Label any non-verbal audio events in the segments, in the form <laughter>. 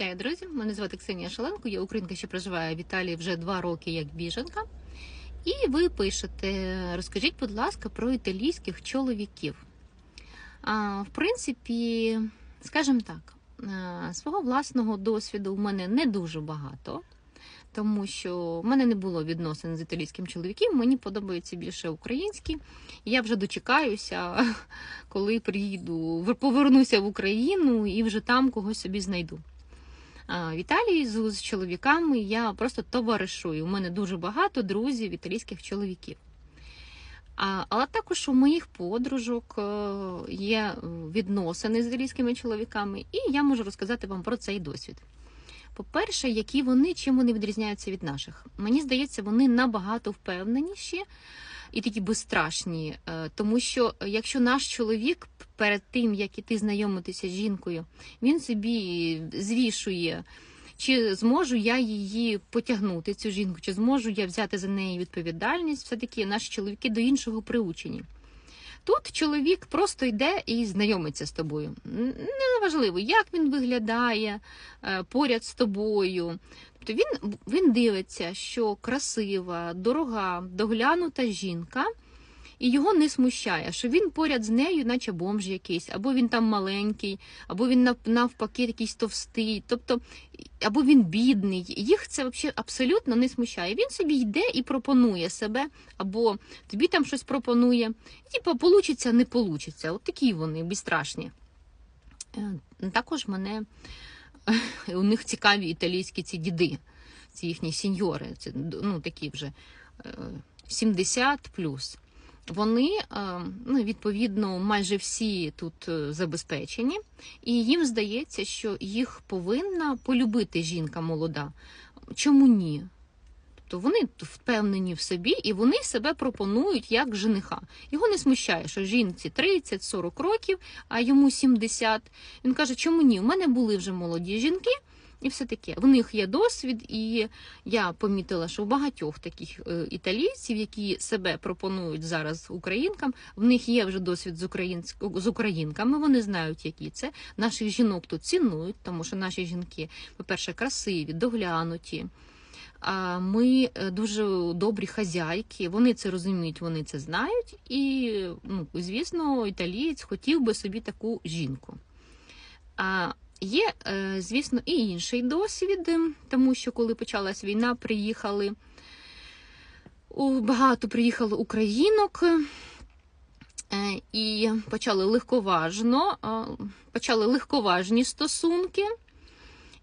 Вітаю, друзі! Мене звати Ксенія Шаленко, я українка, що проживає в Італії вже два роки як біженка. І ви пишете: розкажіть, будь ласка, про італійських чоловіків. В принципі, скажімо так, свого власного досвіду в мене не дуже багато, тому що в мене не було відносин з італійським чоловіком, мені подобаються більше українські. Я вже дочекаюся, <laughs> коли приїду, повернуся в Україну і вже там когось собі знайду. В Італії з, чоловіками я просто товаришую. У мене дуже багато друзів італійських чоловіків. Але також у моїх подружок е, є відносини з італійськими чоловіками, і я можу розказати вам про цей досвід. По-перше, які вони, чим вони відрізняються від наших. Мені здається, вони набагато впевненіші і такі безстрашні. Е, Тому що якщо наш чоловік перед тим, як іти знайомитися з жінкою, він собі звішує, чи зможу я її потягнути, цю жінку, чи зможу я взяти за неї відповідальність, все-таки наші чоловіки до іншого приучені. Тут чоловік просто йде і знайомиться з тобою. Неважливо, як він виглядає е, поряд з тобою. Тобто він, він дивиться, що красива, дорога, доглянута жінка, і його не смущає, що він поряд з нею, наче бомж якийсь, або він там маленький, або він навпаки якийсь товстий, тобто, або він бідний. Їх це взагалі абсолютно не смущає. Він собі йде і пропонує себе, або тобі там щось пропонує. І, типу, получиться, не получиться. От такі вони безстрашні. Е, Також мене <laughs> у них цікаві італійські ці діди, ці їхні сіньори, це ну такі вже е, 70 плюс. Вони е, ну, відповідно майже всі тут е, забезпечені, і їм здається, що їх повинна полюбити жінка молода. Чому ні? Тобто вони впевнені в собі і вони себе пропонують як жениха. Його не смущає, що жінці 30-40 років, а йому 70. Він каже, чому ні? У мене були вже молоді жінки. І все таке, в них є досвід, і я помітила, що в багатьох таких е, італійців, які себе пропонують зараз українкам, в них є вже досвід з українськ- з українками. Вони знають, які це. Наших жінок тут цінують, тому що наші жінки, по-перше, красиві, доглянуті. Ми е, дуже добрі хазяйки. Вони це розуміють, вони це знають. І, ну, звісно, італієць хотів би собі таку жінку. А є, е, звісно, і інший досвід, е, тому що коли почалась війна, приїхали багато приїхало українок. е, І почали легковажно, почали легковажні стосунки.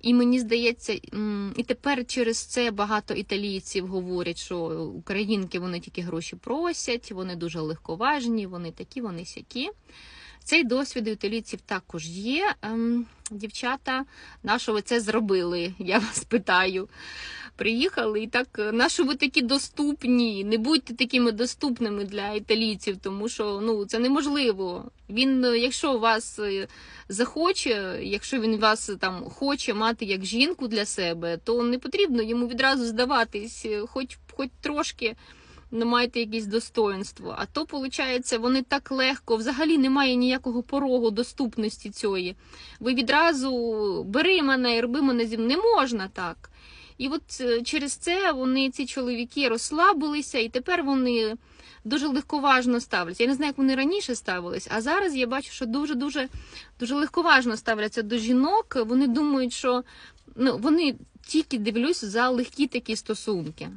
І мені здається, і тепер через це багато італійців говорять, що українки вони тільки гроші просять, вони дуже легковажні, вони такі, вони сякі. Цей досвід у італійців також є. Ем, Дівчата, на що ви це зробили? Я вас питаю. Приїхали і так, на що ви такі доступні? Не будьте такими доступними для італійців, тому що ну це неможливо. Він, е, якщо вас е, захоче, якщо він вас е, там хоче мати як жінку для себе, то не потрібно йому відразу здаватись, е, хоч, хоч трошки не маєте якісь достоинство. А то, виходить, вони так легко, взагалі немає ніякого порогу доступності цієї. Ви відразу бери мене і роби мене зі мною. Не можна так. І от е, через це вони, ці чоловіки, розслабилися, і тепер вони дуже легковажно ставляться. Я не знаю, як вони раніше ставились, а зараз я бачу, що дуже дуже дуже легковажно ставляться до жінок. Вони думають, що ну вони тільки дивлюсь за легкі такі стосунки.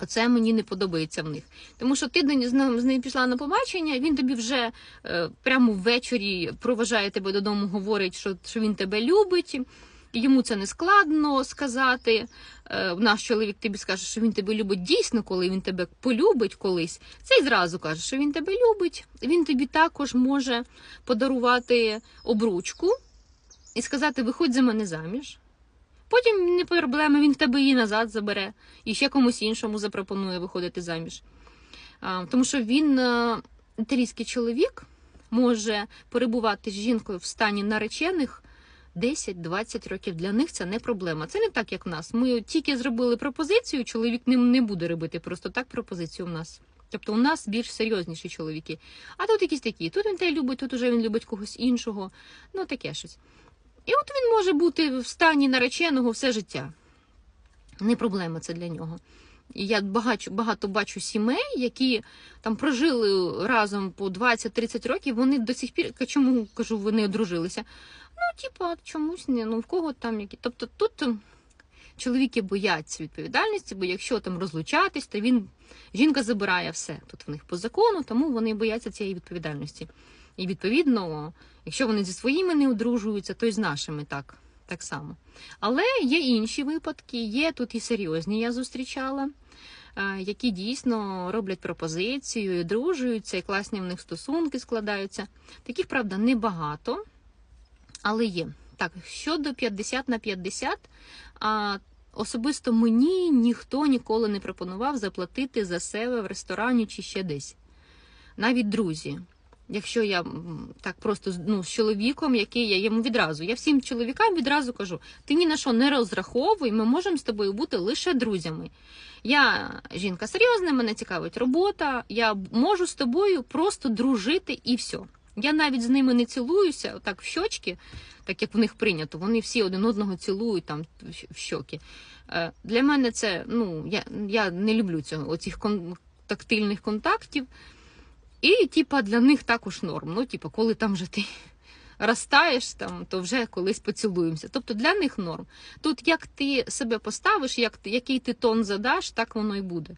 Оце мені не подобається в них. Тому що ти з ним- з нею пішла на побачення, він тобі вже е, прямо ввечері проважає тебе додому, говорить, що, що він тебе любить. Йому це не складно сказати. Е, наш чоловік тобі скаже, що він тебе любить дійсно, коли він тебе полюбить колись. Цей зразу каже, що він тебе любить. Він тобі також може подарувати обручку і сказати: виходь за мене заміж. Потім не проблема, він в тебе її назад забере і ще комусь іншому запропонує виходити заміж. Тому що він, е, італійський чоловік, може перебувати з жінкою в стані наречених 10-20 років. Для них це не проблема. Це не так, як в нас. Ми тільки зробили пропозицію, чоловік не, не буде робити просто так пропозицію в нас. Тобто у нас більш серйозніші чоловіки. А тут якісь такі. Тут він те любить, тут уже він любить когось іншого. Ну таке щось. І от він може бути в стані нареченого все життя. Не проблема це для нього. І я багато, багато бачу сімей, які там прожили разом по 20-30 років, вони до сих пір, чому кажу, вони одружилися? Ну, типа, чомусь не, ну в кого там які. Тобто тут чоловіки бояться відповідальності, бо якщо там розлучатись, то він жінка забирає все тут в них по закону, тому вони бояться цієї відповідальності. І відповідно, якщо вони зі своїми не одружуються, то й з нашими так, так само. Але є інші випадки, є тут і серйозні, я зустрічала, е, які дійсно роблять пропозицію, одружуються, і класні в них стосунки складаються. Таких, правда, небагато, але є. Так, щодо 50 на 50, а, особисто мені ніхто ніколи не пропонував заплатити за себе в ресторані чи ще десь. Навіть друзі. Якщо я так просто ну, з чоловіком, який я йому відразу, я всім чоловікам відразу кажу: ти ні на що не розраховуй, ми можемо з тобою бути лише друзями. Я жінка серйозна, мене цікавить робота, я можу з тобою просто дружити і все. Я навіть з ними не цілуюся, отак в щочки, так як в них прийнято. Вони всі один одного цілують там в- щоки. Е, Для мене це ну я, я не люблю цього оцих кон- тактильних контактів. І, типа, для них також норм. Ну, типа, коли там вже ти <laughs> розтаєш, там, то вже колись поцілуємося. Тобто для них норм. Тут як ти себе поставиш, як який ти тон задаш, так воно і буде.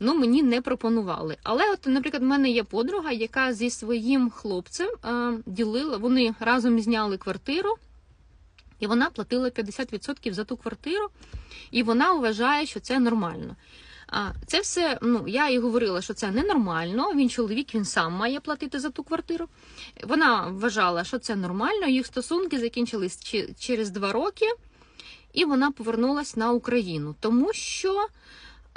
Ну, мені не пропонували. Але, от, наприклад, в мене є подруга, яка зі своїм хлопцем е, ділила, вони разом зняли квартиру, і вона платила 50% за ту квартиру, і вона вважає, що це нормально. Це все, ну я і говорила, що це ненормально. Він чоловік, він сам має платити за ту квартиру. Вона вважала, що це нормально. Їх стосунки закінчились через два роки, і вона повернулася на Україну, тому що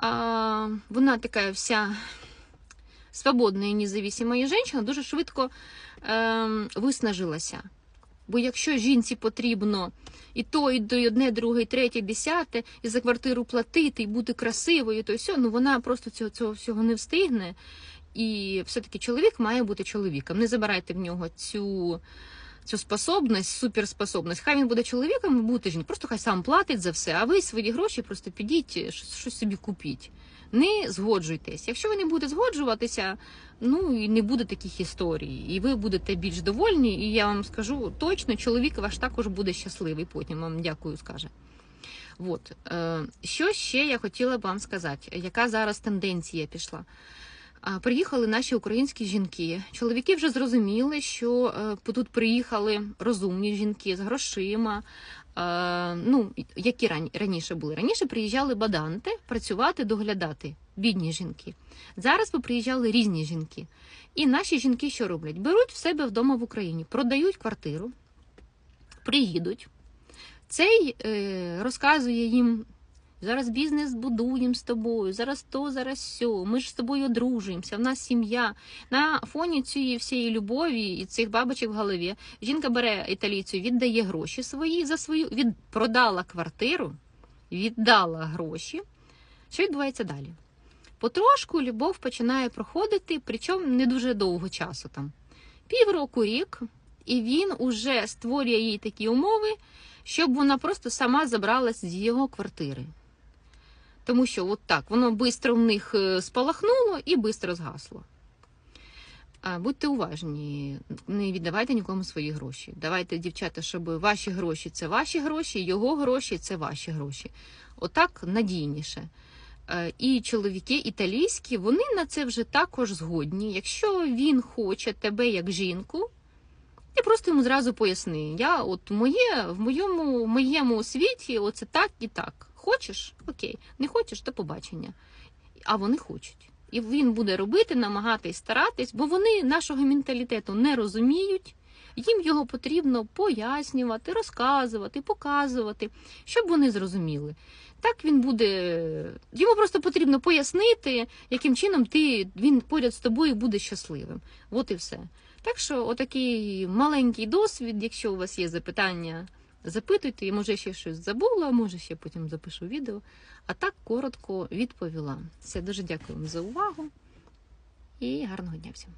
а, вона така вся свободна і независима жінка, дуже швидко ем, виснажилася. Бо якщо жінці потрібно і то, і одне, друге, і третє, десяте, і за квартиру платити, і бути красивою, то все, ну вона просто цього, цього всього не встигне. І все-таки чоловік має бути чоловіком. Не забирайте в нього цю, цю способність, суперспособність. Хай він буде чоловіком бути жінкою. Просто хай сам платить за все, а ви свої гроші просто підіть, щось, собі купіть. Не згоджуйтесь. Якщо ви не будете згоджуватися, ну і не буде таких історій, і ви будете більш довольні. І я вам скажу точно, чоловік ваш також буде щасливий. Потім вам дякую скаже. От е, що ще я хотіла б вам сказати, яка зараз тенденція пішла? Приїхали наші українські жінки. Чоловіки вже зрозуміли, що е, тут приїхали розумні жінки з грошима. Е, ну, які раніше були. Раніше приїжджали баданти працювати, доглядати, бідні жінки. Зараз приїжджали різні жінки. І наші жінки що роблять? Беруть в себе вдома в Україні, продають квартиру, приїдуть. Цей е, розказує їм. Зараз бізнес будуємо з тобою, зараз то, зараз сьо. Ми ж з тобою одружуємося, в нас сім'я. На фоні цієї всієї любові і цих бабочок в голові жінка бере італійцю, віддає гроші свої за свою, від продала квартиру, віддала гроші. Що відбувається далі? Потрошку любов починає проходити, причому не дуже довго часу там. Півроку рік, і він уже створює їй такі умови, щоб вона просто сама забралась з його квартири. Тому що от так, воно швидко в них е, спалахнуло і швидко згасло. Будьте уважні, не віддавайте нікому свої гроші. Давайте, дівчата, щоб ваші гроші це ваші гроші, його гроші це ваші гроші. Отак надійніше. Е, І чоловіки італійські, вони на це вже також згодні. Якщо він хоче тебе як жінку, ти просто йому зразу поясни. Я от моє, в моєму, моєму світі оце так і так. Хочеш? Окей. Не хочеш, то побачення. А вони хочуть. І він буде робити, намагатись старатись, бо вони нашого менталітету не розуміють. Їм його потрібно пояснювати, розказувати, показувати, щоб вони зрозуміли. Так він буде. Йому просто потрібно пояснити, яким чином ти він поряд з тобою буде щасливим. От і все. Так що, отакий маленький досвід, якщо у вас є запитання, запитуйте, і може ще щось забула, може ще потім запишу відео. А так коротко відповіла. Все, дуже дякую вам за увагу і гарного дня всім.